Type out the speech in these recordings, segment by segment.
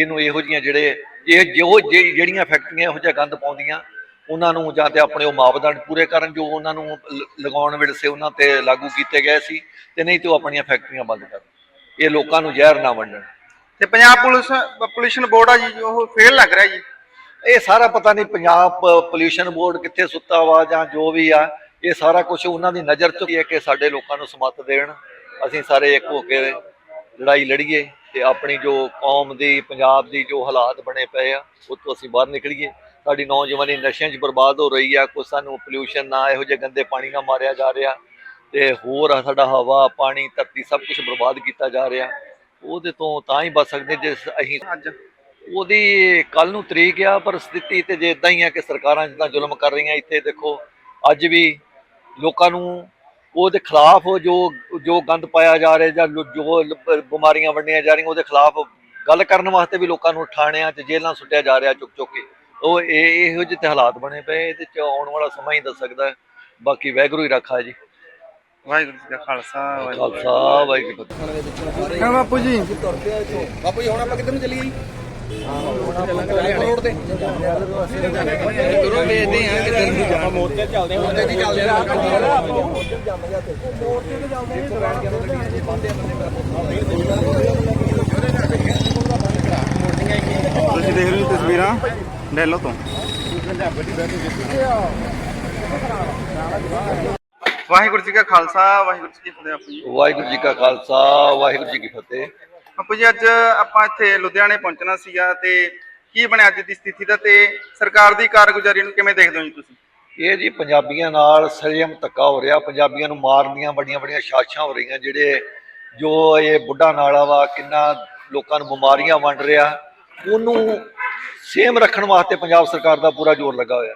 ਇਹਨੂੰ ਇਹੋ ਜੀਆਂ ਜਿਹੜੇ ਇਹ ਜੋ ਜਿਹੜੀਆਂ ਫੈਕਟਰੀਆਂ ਇਹੋ ਜਿਹਾ ਗੰਦ ਪਾਉਂਦੀਆਂ ਉਹਨਾਂ ਨੂੰ ਜਾਂ ਤੇ ਆਪਣੇ ਉਹ ਮਾਪਦੰਡ ਪੂਰੇ ਕਰਨ ਜੋ ਉਹਨਾਂ ਨੂੰ ਲਗਾਉਣ ਵੇਲੇ ਉਹਨਾਂ ਤੇ ਲਾਗੂ ਕੀਤੇ ਗਏ ਸੀ ਤੇ ਨਹੀਂ ਤੇ ਉਹ ਆਪਣੀਆਂ ਫੈਕਟਰੀਆਂ ਬੰਦ ਕਰਨ ਇਹ ਲੋਕਾਂ ਨੂੰ ਜ਼ਹਿਰ ਨਾ ਵੰਡਣ। ਤੇ ਪੰਜਾਬ ਪੁਲਿਸ ਪੋਲੂਸ਼ਨ ਬੋਰਡ ਆ ਜੀ ਉਹ ਫੇਲ ਲੱਗ ਰਿਹਾ ਜੀ? ਇਹ ਸਾਰਾ ਪਤਾ ਨਹੀਂ ਪੰਜਾਬ ਪੋਲਿਊਸ਼ਨ ਬੋਰਡ ਕਿੱਥੇ ਸੁੱਤਾ ਵਾ ਜਾਂ ਜੋ ਵੀ ਆ ਇਹ ਸਾਰਾ ਕੁਝ ਉਹਨਾਂ ਦੀ ਨਜ਼ਰ ਚ ਹੀ ਹੈ ਕਿ ਸਾਡੇ ਲੋਕਾਂ ਨੂੰ ਸਮੱਤ ਦੇਣ ਅਸੀਂ ਸਾਰੇ ਇੱਕ ਹੋ ਕੇ ਲੜਾਈ ਲੜੀਏ। ਤੇ ਆਪਣੀ ਜੋ ਕੌਮ ਦੀ, ਪੰਜਾਬ ਦੀ ਜੋ ਹਾਲਾਤ ਬਣੇ ਪਏ ਆ ਉਹ ਤੋਂ ਅਸੀਂ ਬਾਹਰ ਨਿਕਲੀਏ। ਸਾਡੀ ਨੌਜਵਾਨੀ ਨਸ਼ਿਆਂ 'ਚ ਬਰਬਾਦ ਹੋ ਰਹੀ ਆ, ਕੋਈ ਸਾਨੂੰ ਪੋਲਿਊਸ਼ਨ ਨਾ, ਇਹੋ ਜਿਹੇ ਗੰਦੇ ਪਾਣੀ ਨਾਲ ਮਾਰਿਆ ਜਾ ਰਿਹਾ। ਤੇ ਹੋਰ ਸਾਡਾ ਹਵਾ, ਪਾਣੀ, ਧਰਤੀ ਸਭ ਕੁਝ ਬਰਬਾਦ ਕੀਤਾ ਜਾ ਰਿਹਾ। ਉਹਦੇ ਤੋਂ ਤਾਂ ਹੀ ਬਚ ਸਕਦੇ ਜੇ ਅਸੀਂ ਅੱਜ। ਉਹਦੀ ਕੱਲ ਨੂੰ ਤਰੀਕ ਆ, ਪਰ ਸਥਿਤੀ ਤੇ ਜੇ ਇਦਾਂ ਹੀ ਆ ਕਿ ਸਰਕਾਰਾਂ ਜਿੱਦਾਂ ਜ਼ੁਲਮ ਕਰ ਰਹੀਆਂ ਇੱਥੇ, ਦੇਖੋ, ਅੱਜ ਵੀ ਲੋਕਾਂ ਨੂੰ ਉਹਦੇ ਖਿਲਾਫ ਜੋ ਜੋ ਗੰਦ ਪਾਇਆ ਜਾ ਰਿਹਾ ਜਾਂ ਜੋ ਬਿਮਾਰੀਆਂ ਵੰਡੀਆਂ ਜਾ ਰਹੀਆਂ ਉਹਦੇ ਖਿਲਾਫ ਗੱਲ ਕਰਨ ਵਾਸਤੇ ਵੀ ਲੋਕਾਂ ਨੂੰ ਥਾਣਿਆਂ 'ਚ ਜੇਲ੍ਹਾਂ ਸੁੱਟਿਆ ਜਾ ਰਿਹਾ ਚੁੱਕ ਚੁੱਕ ਕੇ। ਉਹ ਇਹ ਇਹੋ ਜਿਹੇ ਤੇ ਹਾਲਾਤ ਬਣੇ ਪਏ ਇਹਦੇ 'ਚ ਆਉਣ ਵਾਲਾ ਸਮਾਂ ਹੀ ਦੱਸ ਸਕਦਾ ਹੈ। ਬਾਕੀ ਵੈਗਰੂ ਹੀ ਰੱਖਾ ਜੀ। ਵਾਹਿਗੁਰੂ ਜੀ ਕਾ ਖਾਲਸਾ ਵਾਹਿਗੁਰੂ ਜੀ ਕੀ ਜੀ ਬਾਪੂ ਜੀ? ਬਾਪੂ ਜੀ ਹੁਣ ਆਪਾਂ ਕਿੱਧਰ ਨੂੰ ਚੱਲੀਏ ਜੀ? ਰੋਡ ਤੇ ਦੂਰੋਂ ਵੇਚਦੇ ਆ ਕਿਧਰ ਨੂੰ ਆਪਾਂ ਮੋਰਚੇ ਚੱਲਦੇ ਹਾਂ ਮੋਰਚੇ ਦੀ ਚੱਲਦੇ ਤੁਸੀਂ ਦੇਖ ਰਹੇ ਹੋ ਤਸਵੀਰਾਂ ਡੈਲੋ ਤੋਂ। ਵਾਹਿਗੁਰੂ ਜੀ ਕਾ ਖਾਲਸਾ, ਵਾਹਿਗੁਰੂ ਜੀ ਕੀ ਫਤਿਹ। ਵਾਹਿਗੁਰੂ ਜੀ ਕਾ ਖਾਲਸਾ, ਵਾਹਿਗੁਰੂ ਜੀ ਕੀ ਫਤਿਹ। ਬਾਪੂ ਜੀ, ਅੱਜ ਆਪਾਂ ਇੱਥੇ ਲੁਧਿਆਣੇ ਪਹੁੰਚਣਾ ਸੀਗਾ ਤੇ ਕੀ ਬਣਿਆ ਅੱਜ ਦੀ ਸਥਿਤੀ ਦਾ ਤੇ ਸਰਕਾਰ ਦੀ ਕਾਰਗੁਜ਼ਾਰੀ ਨੂੰ ਕਿਵੇਂ ਦੇਖਦੇ ਹੋ ਜੀ ਤੁਸੀਂ? ਇਹ ਜੀ ਪੰਜਾਬੀਆਂ ਨਾਲ ਸਰੇਆਮ ਧੱਕਾ ਹੋ ਰਿਹਾ, ਪੰਜਾਬੀਆਂ ਨੂੰ ਮਾਰਨ ਦੀਆਂ ਵੱਡੀਆਂ ਵੱਡੀਆਂ ਸਾਜ਼ਿਸ਼ਾਂ ਹੋ ਰਹੀਆਂ, ਜਿਹੜੇ ਜੋ ਇਹ ਬੁੱਢਾ ਨਾਲਾ ਵਾ, ਕਿੰਨਾ ਲੋਕਾਂ ਨੂੰ ਬਿਮਾਰੀਆਂ ਵੰਡ ਰਿਹਾ, ਉਹਨੂੰ ਸੇਮ ਰੱਖਣ ਵਾਸਤੇ ਪੰਜਾਬ ਸਰਕਾਰ ਦਾ ਪੂਰਾ ਜ਼ੋਰ ਲੱਗਾ ਹੋਇਆ।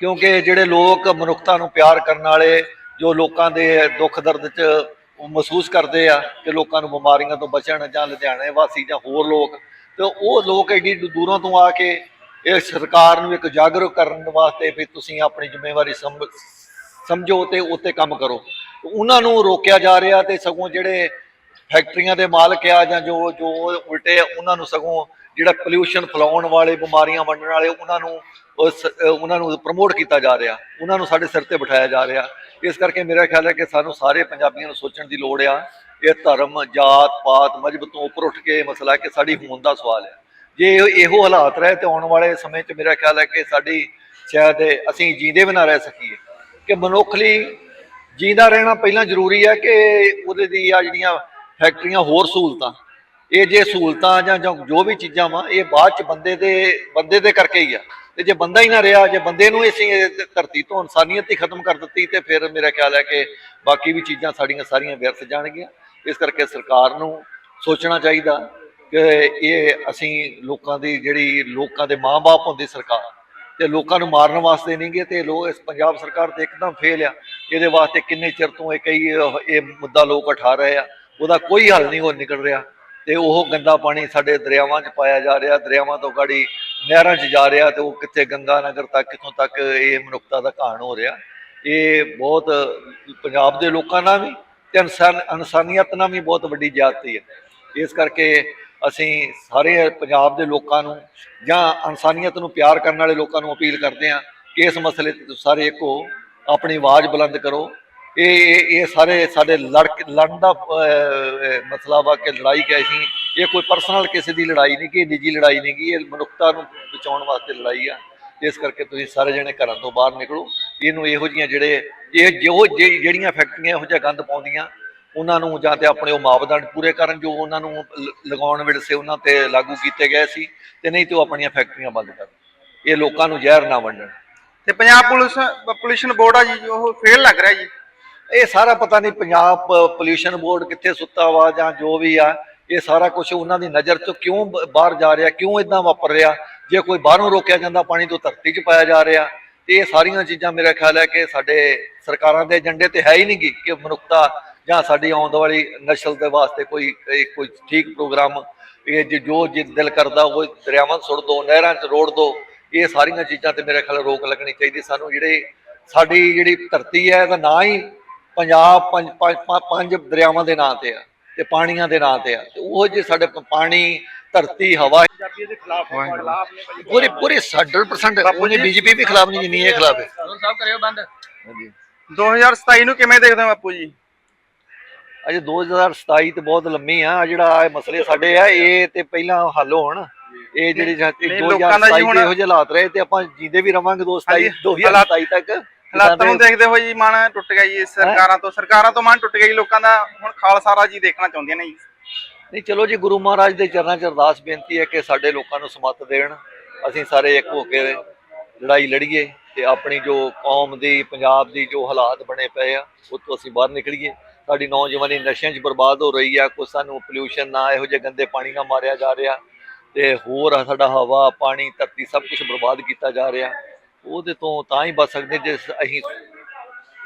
ਕਿਉਂਕਿ ਜਿਹੜੇ ਲੋਕ ਮਨੁੱਖਤਾ ਨੂੰ ਪਿਆਰ ਕਰਨ ਵਾਲੇ, ਜੋ ਲੋਕਾਂ ਦੇ ਦੁੱਖ ਦਰਦ 'ਚ ਉਹ ਮਹਿਸੂਸ ਕਰਦੇ ਆ ਕਿ ਲੋਕਾਂ ਨੂੰ ਬਿਮਾਰੀਆਂ ਤੋਂ ਬਚਣ ਜਾਂ ਲੁਧਿਆਣੇ ਵਾਸੀ ਜਾਂ ਹੋਰ ਲੋਕ ਤੇ ਉਹ ਲੋਕ ਐਡੀ ਦੂ- ਦੂਰੋਂ ਤੋਂ ਆ ਕੇ ਇਹ ਸਰਕਾਰ ਨੂੰ ਇੱਕ ਜਾਗਰੂਕ ਕਰਨ ਵਾਸਤੇ ਵੀ ਤੁਸੀਂ ਆਪਣੀ ਜ਼ਿੰਮੇਵਾਰੀ ਸਮਝੋ ਤੇ ਉੱਤੇ ਕੰਮ ਕਰੋ। ਉਹਨਾਂ ਨੂੰ ਰੋਕਿਆ ਜਾ ਰਿਹਾ ਤੇ ਸਗੋਂ ਜਿਹੜੇ ਫੈਕਟਰੀਆਂ ਦੇ ਮਾਲਕ ਆ ਜਾਂ ਜੋ ਜੋ ਉਲਟੇ ਆ, ਉਹਨਾਂ ਨੂੰ ਸਗੋਂ ਜਿਹੜਾ ਪੋਲਿਊਸ਼ਨ ਫੈਲਾਉਣ ਵਾਲੇ, ਬਿਮਾਰੀਆਂ ਵੰਡਣ ਵਾਲੇ, ਉਹਨਾਂ ਨੂੰ ਉਸ ਉਹਨਾਂ ਨੂੰ ਪ੍ਰਮੋਟ ਕੀਤਾ ਜਾ ਰਿਹਾ। ਉਹਨਾਂ ਨੂੰ ਸਾਡੇ ਸਿਰ ਤੇ ਬਿਠਾਇਆ ਜਾ ਰਿਹਾ। ਇਸ ਕਰਕੇ ਮੇਰਾ ਖਿਆਲ ਹੈ ਕਿ ਸਾਨੂੰ ਸਾਰੇ ਪੰਜਾਬੀਆਂ ਨੂੰ ਸੋਚਣ ਦੀ ਲੋੜ ਆ ਇਹ ਧਰਮ, ਜਾਤ, ਪਾਤ ਮਜਬ ਤੋਂ ਉੱਪਰ ਉੱਠ ਕੇ ਇਹ ਮਸਲਾ ਕਿ ਸਾਡੀ ਹੋਂਦ ਦਾ ਸਵਾਲ ਹੈ। ਜੇ ਇਹੋ- ਹਾਲਾਤ ਰਹੇ ਤੇ ਆਉਣ ਵਾਲੇ ਸਮੇਂ 'ਚ ਮੇਰਾ ਖਿਆਲ ਹੈ ਕਿ ਸਾਡੀ ਸ਼ਾਇਦ ਅਸੀਂ ਜੀਂਦੇ ਵੀ ਨਾ ਰਹਿ ਸਕੀਏ। ਕਿ ਮਨੁੱਖ ਲਈ ਜੀਂਦਾ ਰਹਿਣਾ ਪਹਿਲਾਂ ਜ਼ਰੂਰੀ ਹੈ ਕਿ ਉਹਦੇ ਦੀ ਆ ਜਿਹੜੀਆਂ ਫੈਕਟਰੀਆਂ ਹੋਰ ਸਹੂਲਤਾਂ ਇਹ ਜੇ ਸਹੂਲਤਾਂ ਜਾਂ ਜੋ ਵੀ ਚੀਜ਼ਾਂ ਵਾ, ਇਹ ਬਾਅਦ ਚ ਬੰਦੇ ਦੇ ਬੰਦੇ ਦੇ ਕਰਕੇ ਹੀ ਆ। ਤੇ ਜੇ ਬੰਦਾ ਹੀ ਨਾ ਰਿਹਾ, ਜੇ ਬੰਦੇ ਨੂੰ ਅਸੀਂ ਧਰਤੀ ਤੋਂ ਇਨਸਾਨੀਅਤ ਹੀ ਖਤਮ ਕਰ ਦਿੱਤੀ, ਤੇ ਫਿਰ ਮੇਰਾ ਖਿਆਲ ਹੈ ਕਿ ਬਾਕੀ ਵੀ ਚੀਜ਼ਾਂ ਸਾਡੀਆਂ ਸਾਰੀਆਂ ਵਿਅਰਥ ਜਾਣਗੀਆਂ। ਇਸ ਕਰਕੇ ਸਰਕਾਰ ਨੂੰ ਸੋਚਣਾ ਚਾਹੀਦਾ ਕਿ ਇਹ ਅਸੀਂ ਲੋਕਾਂ ਦੀ ਜਿਹੜੀ, ਲੋਕਾਂ ਦੇ ਮਾਂ-ਬਾਪ ਹੁੰਦੀ ਸਰਕਾਰ, ਤੇ ਲੋਕਾਂ ਨੂੰ ਮਾਰਨ ਵਾਸਤੇ ਨਹੀਂ ਗਏ ਤੇ ਲੋਕ ਇਸ ਪੰਜਾਬ ਸਰਕਾਰ ਤੇ ਇੱਕਦਮ ਫੇਲ ਆ। ਇਹਦੇ ਵਾਸਤੇ ਕਿੰਨੇ ਚਿਰ ਤੋਂ ਇਹ ਕਈ, ਇਹ ਇਹ ਮੁੱਦਾ ਲੋਕ ਉਠਾ ਰਹੇ ਆ। ਉਹਦਾ ਕੋਈ ਹੱਲ ਨਹੀਂ ਹੋ ਨਿਕਲ ਰਿਹਾ। ਤੇ ਉਹ ਗੰਦਾ ਪਾਣੀ ਸਾਡੇ ਦਰਿਆਵਾਂ 'ਚ ਪਾਇਆ ਜਾ ਰਿਹਾ, ਦਰਿਆਵਾਂ ਤੋਂ ਗਾੜੀ ਨਹਿਰਾਂ 'ਚ ਜਾ ਰਿਹਾ ਤੇ ਉਹ ਕਿੱਥੇ ਗੰਗਾ ਨਗਰ ਤੱਕ, ਕਿੱਥੋਂ ਤੱਕ ਇਹ ਮਨੁੱਖਤਾ ਦਾ ਘਾਣ ਹੋ ਰਿਹਾ। ਇਹ ਬਹੁਤ ਪੰਜਾਬ ਦੇ ਲੋਕਾਂ ਨਾਲ ਵੀ ਤੇ ਇਨਸਾਨ, ਇਨਸਾਨੀਅਤ ਨਾਲ ਵੀ ਬਹੁਤ ਵੱਡੀ ਜ਼ਿਆਦਤੀ ਹੈ ਇਸ ਕਰਕੇ ਅਸੀਂ ਸਾਰੇ ਪੰਜਾਬ ਦੇ ਲੋਕਾਂ ਨੂੰ ਜਾਂ ਇਨਸਾਨੀਅਤ ਨੂੰ ਪਿਆਰ ਕਰਨ ਵਾਲੇ ਲੋਕਾਂ ਨੂੰ ਅਪੀਲ ਕਰਦੇ ਹਾਂ ਕਿ ਇਸ ਮਸਲੇ ਤੇ ਤੁਸੀਂ ਸਾਰੇ ਇੱਕੋ ਆਪਣੀ ਆਵਾਜ਼ ਬੁਲੰਦ ਕਰੋ। ਇਹ ਇਹ ਸਾਰੇ ਸਾਡੇ ਲੜ ਲੜਨ ਦਾ ਅਹ, ਮਸਲਾ ਵਾ ਕਿ ਲੜਾਈ ਕਿ ਅਸੀਂ ਇਹ ਕੋਈ ਪਰਸਨਲ ਕਿਸੇ ਦੀ ਲੜਾਈ ਨਹੀਂ ਕਿ ਨਿੱਜੀ ਲੜਾਈ ਨਹੀਂ ਕਿ ਇਹ ਮਨੁੱਖਤਾ ਨੂੰ ਬਚਾਉਣ ਵਾਸਤੇ ਲੜਾਈ ਆ। ਇਸ ਕਰਕੇ ਤੁਸੀਂ ਸਾਰੇ ਜਣੇ ਘਰਾਂ ਤੋਂ ਬਾਹਰ ਨਿਕਲੋ। ਇਹਨੂੰ ਇਹੋ ਜੀਆਂ ਜਿਹੜੇ ਇਹ ਜੋ ਜਿਹੜੀਆਂ ਫੈਕਟਰੀਆਂ ਇਹੋ ਜਿਹਾ ਗੰਦ ਪਾਉਂਦੀਆਂ ਉਹਨਾਂ ਨੂੰ ਜਾਂ ਤੇ ਆਪਣੇ ਉਹ ਮਾਪਦੰਡ ਪੂਰੇ ਕਰਨ ਜੋ ਉਹਨਾਂ ਨੂੰ ਲਗਾਉਣ ਵੇਲੇ ਉਹਨਾਂ ਤੇ ਲਾਗੂ ਕੀਤੇ ਗਏ ਸੀ ਤੇ ਨਹੀਂ ਤੇ ਉਹ ਆਪਣੀਆਂ ਫੈਕਟਰੀਆਂ ਬੰਦ ਕਰਨ ਇਹ ਲੋਕਾਂ ਨੂੰ ਜ਼ਹਿਰ ਨਾ ਵੰਡਣ। ਤੇ ਪੰਜਾਬ ਪੁਲਿਸ ਪੋਲੂਸ਼ਨ ਬੋਰਡ ਆ ਜੀ ਉਹ ਫੇਲ ਲੱਗ ਰਿਹਾ ਜੀ। ਇਹ ਸਾਰਾ ਪਤਾ ਨਹੀਂ ਪੰਜਾਬ ਪੋਲਿਊਸ਼ਨ ਬੋਰਡ ਕਿੱਥੇ ਸੁੱਤਾ ਵਾ ਜਾਂ ਜੋ ਵੀ ਆ, ਇਹ ਸਾਰਾ ਕੁਝ ਉਹਨਾਂ ਦੀ ਨਜ਼ਰ ਤੋਂ ਕਿਉਂ ਬ- ਬਾਹਰ ਜਾ ਰਿਹਾ, ਕਿਉਂ ਇਦਾਂ ਵਾਪਰ ਰਿਹਾ? ਜੇ ਕੋਈ ਬਾਹਰੋਂ ਰੋਕਿਆ ਜਾਂਦਾ, ਪਾਣੀ ਤੋਂ ਧਰਤੀ 'ਚ ਪਾਇਆ ਜਾ ਰਿਹਾ, ਤੇ ਇਹ ਸਾਰੀਆਂ ਚੀਜ਼ਾਂ ਮੇਰਾ ਖਿਆਲ ਹੈ ਕਿ ਸਾਡੇ ਸਰਕਾਰਾਂ ਦੇ ਏਜੰਡੇ ਤੇ ਹੈ ਹੀ ਨਹੀਂ ਗੀ ਕਿ ਮਨੁੱਖਤਾ ਜਾਂ ਸਾਡੀ ਆਉਣ ਵਾਲੀ ਨਸਲ ਦੇ ਵਾਸਤੇ ਕੋਈ ਕੋਈ- ਠੀਕ ਪ੍ਰੋਗਰਾਮ, ਇਹ ਜੋ ਜਿ ਦਿਲ ਕਰਦਾ ਉਹ ਦਰਿਆਵਾਂ 'ਚ ਸੁੱਟ ਦੋ, ਨਹਿਰਾਂ 'ਚ ਰੋੜ ਦੋ, ਇਹ ਸਾਰੀਆਂ ਚੀਜ਼ਾਂ ਤੇ ਮੇਰੇ ਖਿਆਲ ਰੋਕ ਲੱਗਣੀ ਚਾਹੀਦੀ ਸਾਨੂੰ। ਜਿਹੜੇ ਸਾਡੀ ਜਿਹੜੀ ਧਰਤੀ ਹੈ, ਇਹਦਾ ਨਾਂ ਹੀ ਪੰਜਾਬ ਪੰਜ ਪੰਜ ਦਰਿਆਵਾਂ ਦੇ ਨਾਂ ਤੇ ਆ ਤੇ ਪਾਣੀਆਂ ਦੇ ਨਾਂ ਤੇ ਆ। ਤੇ ਉਹ ਜੇ ਸਾਡੇ ਪਾਣੀ ਧਰਤੀ ਹਵਾ ਪੰਜਾਬੀ ਦੇ ਖਿਲਾਫ ਹੈ ਖਿਲਾਫ ਨੇ ਭਾਜੀ ਪੂਰੀ ਪੂਰੀ 100% ਉਹਨੇ ਬੀਜੇਪੀ ਵੀ ਖਿਲਾਫ ਨਹੀਂ ਜਿੰਨੀ ਇਹ ਖਿਲਾਫ ਹੈ। ਸਭ ਕਰਿਓ ਬੰਦ। ਹਾਂਜੀ। 2027 ਨੂੰ ਕਿਵੇਂ ਦੇਖਦੇ ਹੋ ਬਾਪੂ ਜੀ? ਅਜੇ 2027 ਤੇ ਬਹੁਤ ਲੰਮੀ ਆ। ਜਿਹੜਾ ਇਹ ਮਸਲੇ ਸਾਡੇ ਆ ਇਹ ਤੇ ਪਹਿਲਾਂ ਹੱਲ ਹੋਣ। ਇਹ ਜਿਹੜੀ ਨਹੀਂ, ਲੋਕਾਂ ਦਾ ਜੀ 2027 ਹੁਣ- ਦੇ ਇਹੋ ਜਿਹੇ ਹਾਲਾਤ ਰਹੇ ਤੇ ਆਪਾਂ ਜੀਂਦੇ ਵੀ ਰਵਾਂਗੇ 2027 ਹਾਂਜੀ, 2027 ਤੱਕ। ਹਾਲਾਤਾਂ ਨੂੰ ਦੇਖਦੇ ਹੋਏ ਜੀ ਮਨ ਟੁੱਟ ਗਿਆ ਜੀ ਸਰਕਾਰਾਂ ਤੋਂ ਸਰਕਾਰਾਂ ਤੋਂ ਮਨ ਟੁੱਟ ਗਿਆ ਜੀ ਲੋਕਾਂ ਦਾ ਹੁਣ ਖਾਲਸਾ ਰਾਜ ਜੀ ਦੇਖਣਾ ਚਾਹੁੰਦੀਆਂ ਨੇ ਜੀ। ਨਹੀਂ ਚਲੋ ਜੀ ਗੁਰੂ ਮਹਾਰਾਜ ਦੇ ਚਰਨਾਂ 'ਚ ਅਰਦਾਸ ਬੇਨਤੀ ਹੈ ਕਿ ਸਾਡੇ ਲੋਕਾਂ ਨੂੰ ਸਮੱਤ ਦੇਣ ਅਸੀਂ ਸਾਰੇ ਇੱਕ ਹੋ ਕੇ ਲੜਾਈ ਲੜੀਏ ਤੇ ਆਪਣੀ ਜੋ ਕੌਮ ਦੀ ਪੰਜਾਬ ਦੀ ਜੋ ਹਾਲਾਤ ਬਣੇ ਪਏ ਆ ਉਹ ਤੋਂ ਅਸੀਂ ਬਾਹਰ ਨਿਕਲੀਏ। ਸਾਡੀ ਨੌਜਵਾਨੀ ਨਸ਼ਿਆਂ 'ਚ ਬਰਬਾਦ ਹੋ ਰਹੀ ਆ ਕੋਈ ਸਾਨੂੰ ਪੋਲਿਊਸ਼ਨ ਨਾ ਇਹੋ ਜਿਹੇ ਗੰਦੇ ਪਾਣੀ ਨਾਲ ਮਾਰਿਆ ਜਾ ਰਿਹਾ ਤੇ ਹੋਰ ਸਾਡਾ ਹਵਾ ਪਾਣੀ ਧਰਤੀ ਸਭ ਕੁਝ ਬਰਬਾਦ ਕੀਤਾ ਜਾ ਰਿਹਾ। ਉਹਦੇ ਤੋਂ ਤਾਂ ਹੀ ਬਚ ਸਕਦੇ ਜੇ ਅਸੀਂ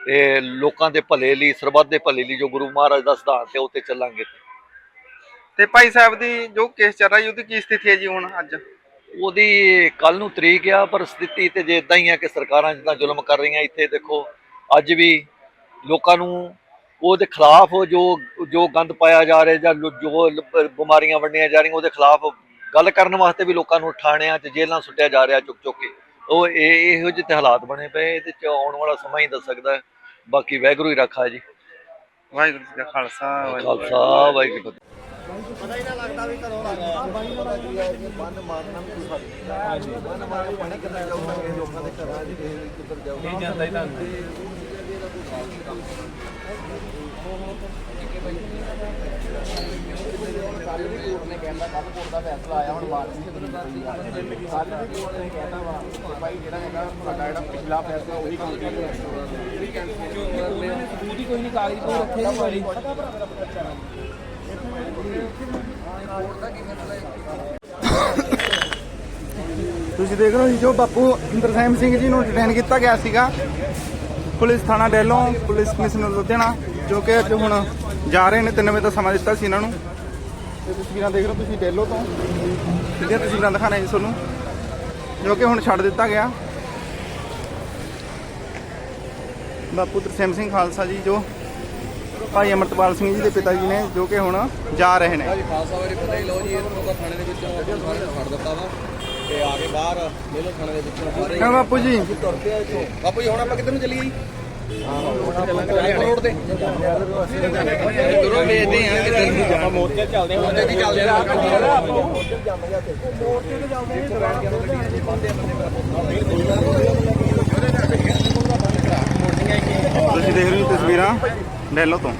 ਇਹ ਲੋਕਾਂ ਦੇ ਭਲੇ ਲਈ ਸਰਬੱਤ ਦੇ ਭਲੇ ਲਈ ਜੋ ਗੁਰੂ ਮਹਾਰਾਜ ਦਾ ਸਿਧਾਂਤ ਹੈ ਉਹ ਤੇ ਚੱਲਾਂਗੇ। ਤੇ ਭਾਈ ਸਾਹਿਬ ਦੀ ਜੋ ਕੇਸ ਚੱਲ ਰਿਹਾ ਉਹਦੀ ਕੀ ਸਥਿਤੀ ਹੈ ਜੀ ਹੁਣ ਅੱਜ? ਉਹਦੀ ਕੱਲ ਨੂੰ ਤਰੀਕ ਆ ਪਰ ਸਥਿਤੀ ਤੇ ਜੇ ਇਦਾਂ ਹੀ ਆ ਕਿ ਸਰਕਾਰਾਂ ਜਿੱਦਾਂ ਜ਼ੁਲਮ ਕਰ ਰਹੀਆਂ ਇੱਥੇ ਦੇਖੋ ਅੱਜ ਵੀ ਲੋਕਾਂ ਨੂੰ ਉਹਦੇ ਖਿਲਾਫ ਜੋ ਜੋ ਗੰਦ ਪਾਇਆ ਜਾ ਰਿਹਾ ਜਾਂ ਜੋ ਬਿਮਾਰੀਆਂ ਵੰਡੀਆਂ ਜਾ ਰਹੀਆਂ ਉਹਦੇ ਖਿਲਾਫ ਗੱਲ ਕਰਨ ਵਾਸਤੇ ਵੀ ਲੋਕਾਂ ਨੂੰ ਥਾਣਿਆਂ 'ਚ ਜੇਲ੍ਹਾਂ ਸੁੱਟਿਆ ਜਾ ਰਿਹਾ ਚੁੱਕ ਚੁੱਕ ਕੇ। ਉਹ ਇਹ ਇਹੋ ਜਿਹੇ ਤੇ ਹਾਲਾਤ ਬਣੇ ਪਏ ਇਹਦੇ 'ਚ ਆਉਣ ਵਾਲਾ ਸਮਾਂ ਹੀ ਦੱਸ ਸਕਦਾ ਹੈ। ਬਾਕੀ ਵਾਹਿਗੁਰੂ ਹੀ ਰੱਖਾ ਜੀ। ਵਾਹਿਗੁਰੂ ਜੀ ਕਾ ਖਾਲਸਾ ਵਾਹਿਗੁਰੂ ਜੀ ਕੀ ਖਾਲਸਾ ਵਾਹਿਗੁਰੂ ਜੀ ਕੀ ਫਤਿਹ। ਤੁਸੀਂ ਦੇਖ ਰਹੇ ਹੋ ਜੀ, ਜੋ ਬਾਪੂ ਇੰਦਰਸੈਮ ਸਿੰਘ ਜੀ ਨੂੰ ਡਿਟੇਨ ਕੀਤਾ ਗਿਆ ਸੀਗਾ। ਪੁਲਿਸ ਥਾਣਾ ਡੈਲੋਂ ਪੁਲਿਸ ਕਮਿਸ਼ਨਰ ਲੁਧਿਆਣਾ, ਜੋ ਕਿ ਅੱਜ ਹੁਣ ਜਾ ਰਹੇ ਨੇ 3 ਵਜੇ ਦਾ ਸਮਾਂ ਦਿੱਤਾ ਸੀ ਇਹਨਾਂ ਨੂੰ। ਤੇ ਤਸਵੀਰਾਂ ਦੇਖ ਰਹੇ ਤੁਸੀਂ ਡੈਲੋ ਤੋਂ? ਸਿੱਧੀਆਂ ਤਸਵੀਰਾਂ ਦਿਖਾ ਰਹੇ ਜੀ ਤੁਹਾਨੂੰ। ਜੋ ਕਿ ਹੁਣ ਛੱਡ ਦਿੱਤਾ ਗਿਆ। ਬਾਪੂ ਤਰਸੇਮ ਸਿੰਘ ਖਾਲਸਾ ਜੀ ਜੋ ਭਾਈ ਅਮਰਤਪਾਲ ਸਿੰਘ ਜੀ ਦੇ ਪਿਤਾ ਜੀ ਨੇ ਜੋ ਕਿ ਹੁਣ ਜਾ ਰਹੇ ਨੇ। ਖਾਲਸਾ ਵਾਰੀ ਪਤਾ ਹੀ ਲਓ ਜੀ ਇਹਨੂੰ ਤਾਂ ਥਾਣੇ ਦੇ ਵਿੱਚੋਂ ਆਪਾਂ ਸਾਰੇ ਨੂੰ ਛੱਡ ਦਿੱਤਾ ਵਾ। ਤੇ ਆ ਕੇ ਬਾਹਰ ਲੈ ਲਓ ਥਾਣੇ ਦੇ ਵਿੱਚੋਂ ਸਾਰੇ ਕਿਉਂ ਬਾਪੂ ਜੀ? ਇੱਥੋਂ। ਬਾਪੂ ਜੀ ਹੁਣ ਆਪਾਂ ਕਿੱਧਰ ਨੂੰ ਚੱਲੀਏ ਜੀ? ਰੋਡ ਤੇ ਤੁਰੋ ਵੇਚਦੇ ਆ ਕਿੱਧਰ ਨੂੰ ਆਪਾਂ ਮੋਰਚੇ ਚੱਲਦੇ ਹਾਂ ਮੋਰਚੇ ਦੀ ਚੱਲਦੇ ਆ ਤੁਸੀਂ ਦੇਖ ਰਹੇ ਹੋ ਤਸਵੀਰਾਂ ਡੈਲੋ ਤੋਂ।